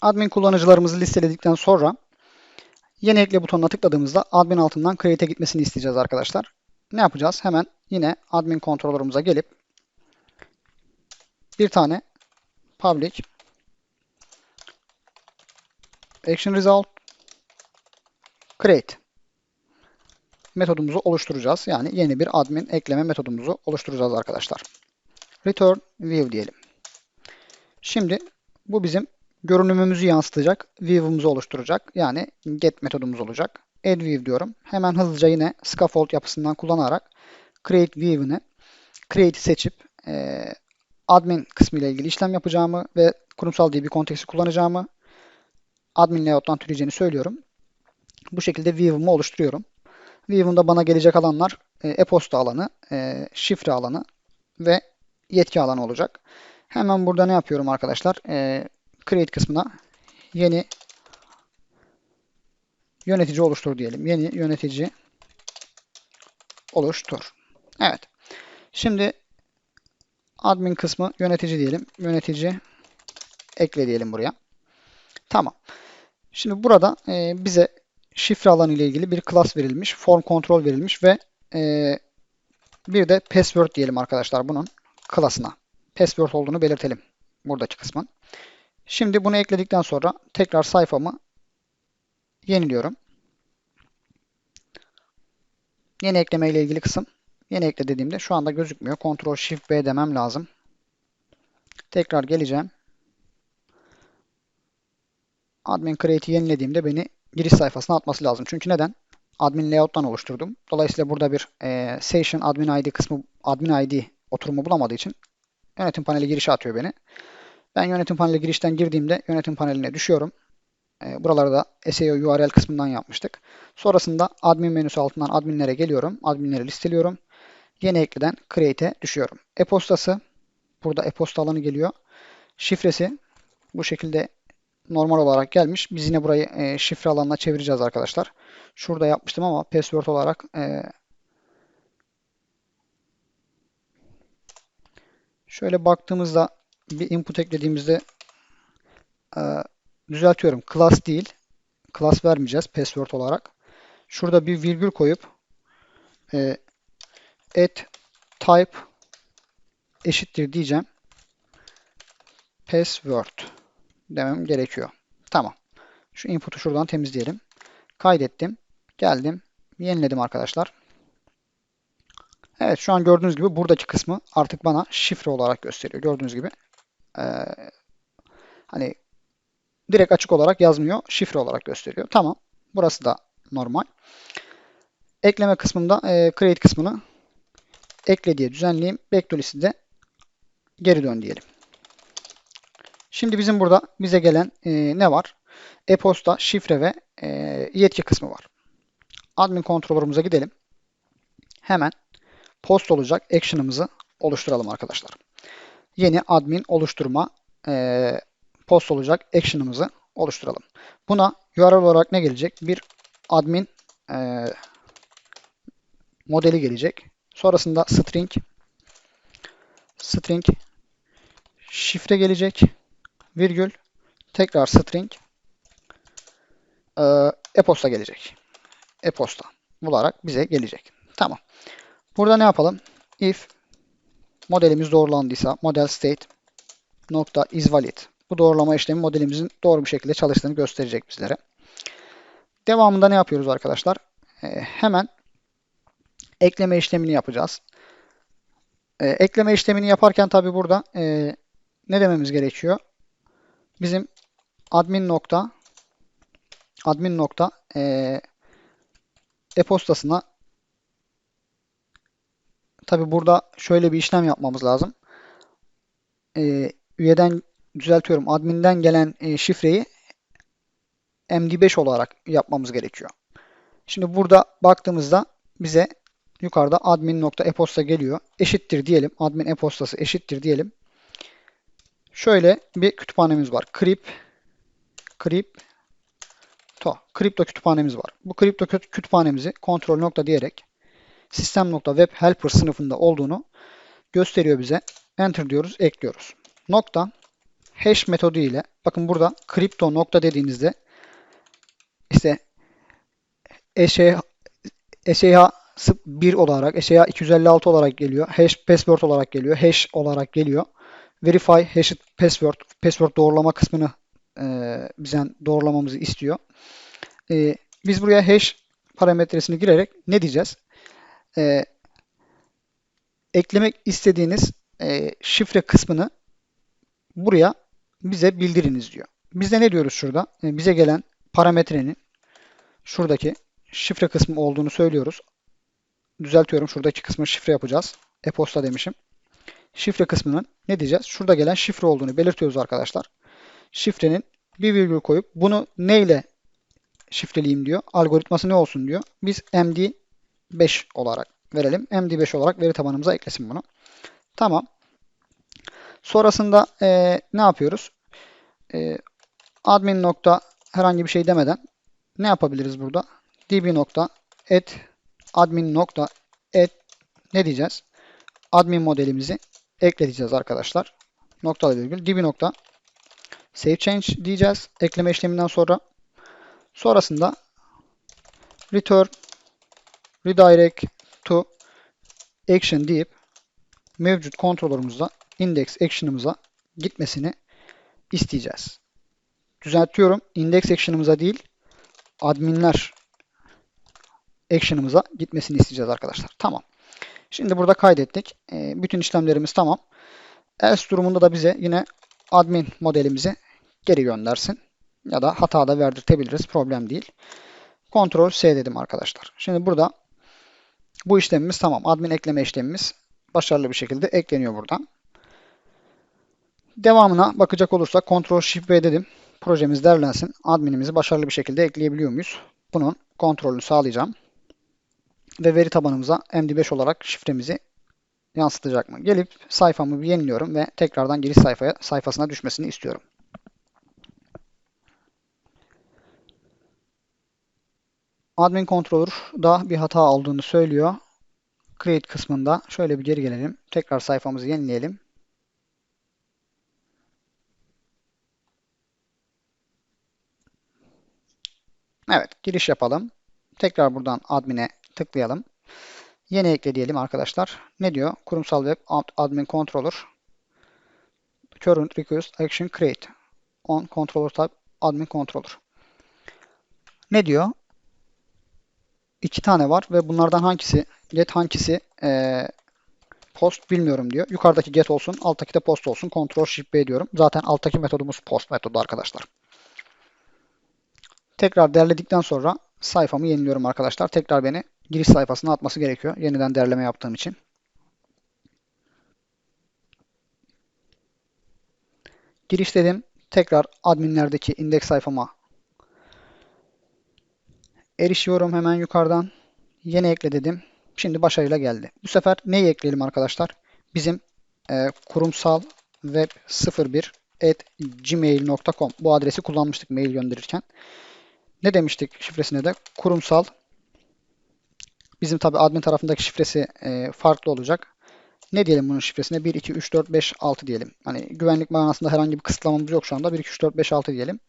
Admin kullanıcılarımızı listeledikten sonra yeni ekle butonuna tıkladığımızda admin altından create'e gitmesini isteyeceğiz arkadaşlar. Ne yapacağız? Hemen yine admin controller'ımıza gelip bir tane public action result create metodumuzu oluşturacağız. Yani yeni bir admin ekleme metodumuzu oluşturacağız arkadaşlar. Return view diyelim. Şimdi bu bizim görünümümüzü yansıtacak view'umuzu oluşturacak. Yani get metodumuz olacak. Add view diyorum. Hemen hızlıca yine scaffold yapısından kullanarak create view'ını create seçip e, admin kısmı ile ilgili işlem yapacağımı ve kurumsal DB konteksi kullanacağımı admin layout'tan türeyeceğini söylüyorum. Bu şekilde view'umu oluşturuyorum. View'umda bana gelecek alanlar e, e-posta alanı, e, şifre alanı ve yetki alanı olacak. Hemen burada ne yapıyorum arkadaşlar? E, create kısmına yeni yönetici oluştur diyelim. Yeni yönetici oluştur. Evet. Şimdi admin kısmı yönetici diyelim. Yönetici ekle diyelim buraya. Tamam. Şimdi burada e, bize şifre alanı ile ilgili bir class verilmiş, form kontrol verilmiş ve e, bir de password diyelim arkadaşlar bunun class'ına. Password olduğunu belirtelim buradaki kısmın. Şimdi bunu ekledikten sonra tekrar sayfamı yeniliyorum. Yeni ekleme ile ilgili kısım. Yeni ekle dediğimde şu anda gözükmüyor. Ctrl Shift B demem lazım. Tekrar geleceğim. Admin Create'i yenilediğimde beni giriş sayfasına atması lazım. Çünkü neden? Admin layout'tan oluşturdum. Dolayısıyla burada bir e, session admin ID kısmı admin ID oturumu bulamadığı için yönetim paneli girişe atıyor beni. Ben yönetim paneli girişten girdiğimde yönetim paneline düşüyorum. E, buraları da SEO URL kısmından yapmıştık. Sonrasında admin menüsü altından adminlere geliyorum. Adminleri listeliyorum. Yeni ekleden create'e düşüyorum. E-postası burada e-posta alanı geliyor. Şifresi bu şekilde normal olarak gelmiş. Biz yine burayı e, şifre alanına çevireceğiz arkadaşlar. Şurada yapmıştım ama password olarak e, şöyle baktığımızda bir input eklediğimizde e, düzeltiyorum. Class değil. Class vermeyeceğiz password olarak. Şurada bir virgül koyup e, at type eşittir diyeceğim. Password demem gerekiyor. Tamam. Şu input'u şuradan temizleyelim. Kaydettim. Geldim. Yeniledim arkadaşlar. Evet şu an gördüğünüz gibi buradaki kısmı artık bana şifre olarak gösteriyor. Gördüğünüz gibi ee, hani direkt açık olarak yazmıyor. Şifre olarak gösteriyor. Tamam. Burası da normal. Ekleme kısmında e, create kısmını ekle diye düzenleyeyim. Backdoor'isi de geri dön diyelim. Şimdi bizim burada bize gelen e, ne var? E-posta, şifre ve e, yetki kısmı var. Admin controller'ımıza gidelim. Hemen post olacak action'ımızı oluşturalım arkadaşlar. Yeni admin oluşturma e, post olacak action'ımızı oluşturalım. Buna URL olarak ne gelecek? Bir admin e, modeli gelecek. Sonrasında string string şifre gelecek. Virgül tekrar string e-posta gelecek. E-posta bularak bize gelecek. Tamam. Burada ne yapalım? If modelimiz doğrulandıysa model state nokta is valid. Bu doğrulama işlemi modelimizin doğru bir şekilde çalıştığını gösterecek bizlere. Devamında ne yapıyoruz arkadaşlar? Ee, hemen ekleme işlemini yapacağız. Ee, ekleme işlemini yaparken tabi burada e, ne dememiz gerekiyor? Bizim admin nokta admin nokta e, e-postasına tabi burada şöyle bir işlem yapmamız lazım. E, üyeden düzeltiyorum. Adminden gelen e, şifreyi MD5 olarak yapmamız gerekiyor. Şimdi burada baktığımızda bize yukarıda admin nokta e-posta geliyor. Eşittir diyelim. Admin e-postası eşittir diyelim. Şöyle bir kütüphanemiz var. Krip krip to kripto kütüphanemiz var. Bu kripto kütüphanemizi kontrol nokta diyerek sistem nokta web helper sınıfında olduğunu gösteriyor bize. Enter diyoruz, ekliyoruz. Nokta hash metodu ile bakın burada kripto nokta dediğinizde işte SH, SH 1 olarak, SH 256 olarak geliyor. Hash password olarak geliyor. Hash olarak geliyor. Verify hash password, password doğrulama kısmını e, bizden doğrulamamızı istiyor. E, biz buraya hash parametresini girerek ne diyeceğiz? E, eklemek istediğiniz e, şifre kısmını buraya bize bildiriniz diyor. Biz de ne diyoruz şurada? E, bize gelen parametrenin şuradaki şifre kısmı olduğunu söylüyoruz. Düzeltiyorum. Şuradaki kısmı şifre yapacağız. E-posta demişim. Şifre kısmının ne diyeceğiz? Şurada gelen şifre olduğunu belirtiyoruz arkadaşlar. Şifrenin bir virgül koyup bunu neyle şifreleyeyim diyor. Algoritması ne olsun diyor. Biz MD5 olarak verelim. MD5 olarak veri tabanımıza eklesin bunu. Tamam. Sonrasında e, ne yapıyoruz? E, admin nokta herhangi bir şey demeden ne yapabiliriz burada? db nokta et admin nokta et ne diyeceğiz? Admin modelimizi ekleteceğiz arkadaşlar. Noktalı virgül db nokta save change diyeceğiz. Ekleme işleminden sonra sonrasında return redirect to action deyip mevcut kontrolörümüzde index action'ımıza gitmesini isteyeceğiz. Düzeltiyorum. Index action'ımıza değil adminler action'ımıza gitmesini isteyeceğiz arkadaşlar. Tamam. Şimdi burada kaydettik. E, bütün işlemlerimiz tamam. Else durumunda da bize yine admin modelimizi geri göndersin. Ya da hata da verdirtebiliriz. Problem değil. Ctrl S dedim arkadaşlar. Şimdi burada bu işlemimiz tamam. Admin ekleme işlemimiz başarılı bir şekilde ekleniyor buradan. Devamına bakacak olursak Ctrl Shift V dedim. Projemiz derlensin. Adminimizi başarılı bir şekilde ekleyebiliyor muyuz? Bunun kontrolünü sağlayacağım. Ve veri tabanımıza MD5 olarak şifremizi yansıtacak mı? Gelip sayfamı bir yeniliyorum ve tekrardan giriş sayfaya sayfasına düşmesini istiyorum. Admin Controller da bir hata olduğunu söylüyor. Create kısmında şöyle bir geri gelelim. Tekrar sayfamızı yenileyelim. Evet, giriş yapalım. Tekrar buradan admin'e tıklayalım. Yeni ekle diyelim arkadaşlar. Ne diyor? Kurumsal web admin controller current request action create on controller type admin controller. Ne diyor? İki tane var ve bunlardan hangisi get hangisi e, post bilmiyorum diyor. Yukarıdaki get olsun, alttaki de post olsun. Ctrl Shift B diyorum. Zaten alttaki metodumuz post metodu arkadaşlar. Tekrar derledikten sonra sayfamı yeniliyorum arkadaşlar. Tekrar beni giriş sayfasına atması gerekiyor. Yeniden derleme yaptığım için. Giriş dedim. Tekrar adminlerdeki indeks sayfama erişiyorum hemen yukarıdan. Yeni ekle dedim. Şimdi başarıyla geldi. Bu sefer neyi ekleyelim arkadaşlar? Bizim e, kurumsal web 01 at gmail.com bu adresi kullanmıştık mail gönderirken. Ne demiştik şifresine de? Kurumsal Bizim tabi admin tarafındaki şifresi e, farklı olacak. Ne diyelim bunun şifresine? 1, 2, 3, 4, 5, 6 diyelim. Hani güvenlik manasında herhangi bir kısıtlamamız yok şu anda. 1, 2, 3, 4, 5, 6 diyelim.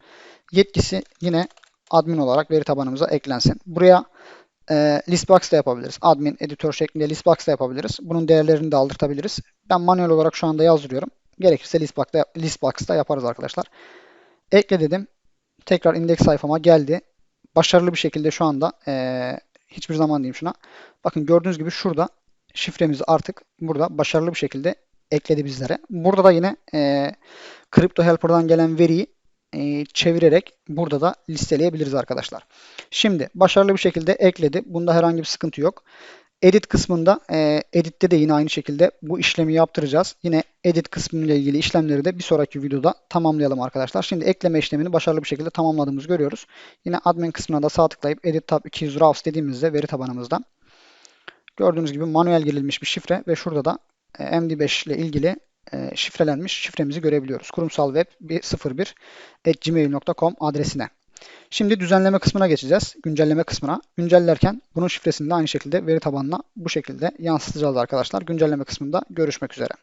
Yetkisi yine admin olarak veri tabanımıza eklensin. Buraya e, listbox da yapabiliriz. Admin, editör şeklinde listbox da yapabiliriz. Bunun değerlerini de aldırtabiliriz. Ben manuel olarak şu anda yazdırıyorum. Gerekirse listbox'ta, listbox'ta yaparız arkadaşlar. Ekle dedim. Tekrar indeks sayfama geldi. Başarılı bir şekilde şu anda e, hiçbir zaman diyeyim şuna. Bakın gördüğünüz gibi şurada şifremizi artık burada başarılı bir şekilde ekledi bizlere. Burada da yine e, Crypto Helper'dan gelen veriyi e, çevirerek burada da listeleyebiliriz arkadaşlar. Şimdi başarılı bir şekilde ekledi. Bunda herhangi bir sıkıntı yok. Edit kısmında e, editte de yine aynı şekilde bu işlemi yaptıracağız. Yine edit kısmıyla ilgili işlemleri de bir sonraki videoda tamamlayalım arkadaşlar. Şimdi ekleme işlemini başarılı bir şekilde tamamladığımızı görüyoruz. Yine admin kısmına da sağ tıklayıp edit tab 200 rows dediğimizde veri tabanımızda gördüğünüz gibi manuel girilmiş bir şifre ve şurada da e, MD5 ile ilgili e, şifrelenmiş şifremizi görebiliyoruz. Kurumsal web 01 gmail.com adresine. Şimdi düzenleme kısmına geçeceğiz. Güncelleme kısmına. Güncellerken bunun şifresini de aynı şekilde veri tabanına bu şekilde yansıtacağız arkadaşlar. Güncelleme kısmında görüşmek üzere.